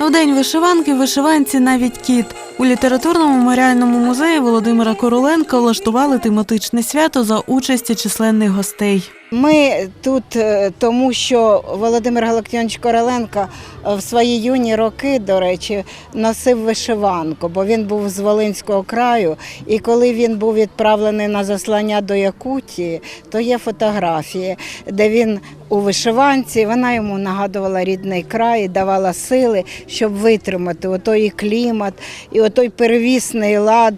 У день вишиванки вишиванці навіть кіт. У літературному меморіальному музеї Володимира Короленка влаштували тематичне свято за участі численних гостей. Ми тут е, тому, що Володимир Галактіонович Короленко е, в свої юні роки, до речі, носив вишиванку, бо він був з Волинського краю. І коли він був відправлений на заслання до Якутії, то є фотографії, де він у вишиванці, вона йому нагадувала рідний край, давала сили, щоб витримати отой клімат і отой первісний лад,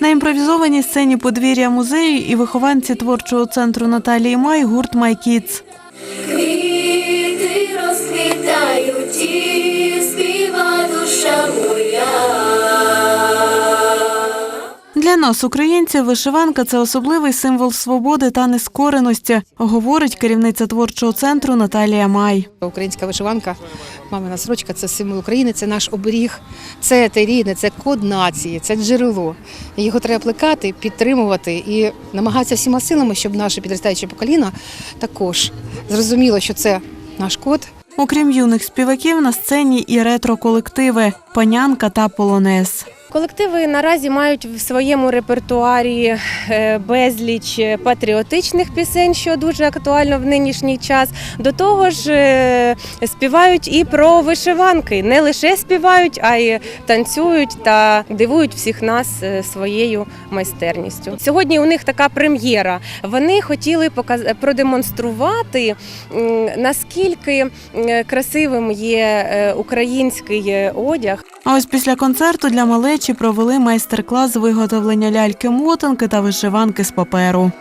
На імпровізованій сцені подвір'я музею і вихованці творчого центру Наталії Май гурт «Май Для нас, українців, вишиванка це особливий символ свободи та нескореності, говорить керівниця творчого центру Наталія Май. Українська вишиванка, мамина сорочка це символ України, це наш оберіг, це те рідне, це код нації, це джерело. Його треба плекати, підтримувати і намагатися всіма силами, щоб наше підростаюче покоління також зрозуміло, що це наш код. Окрім юних співаків, на сцені і ретро-колективи Панянка та Полонез. Колективи наразі мають в своєму репертуарі е, безліч е, патріотичних пісень, що дуже актуально в нинішній час. До того ж, е, співають і про вишиванки. Не лише співають, а й танцюють та дивують всіх нас своєю майстерністю. Сьогодні у них така прем'єра. Вони хотіли продемонструвати, наскільки красивим є український одяг. А ось після концерту для малечі провели майстер-клас з виготовлення ляльки-мотанки та вишиванки з паперу.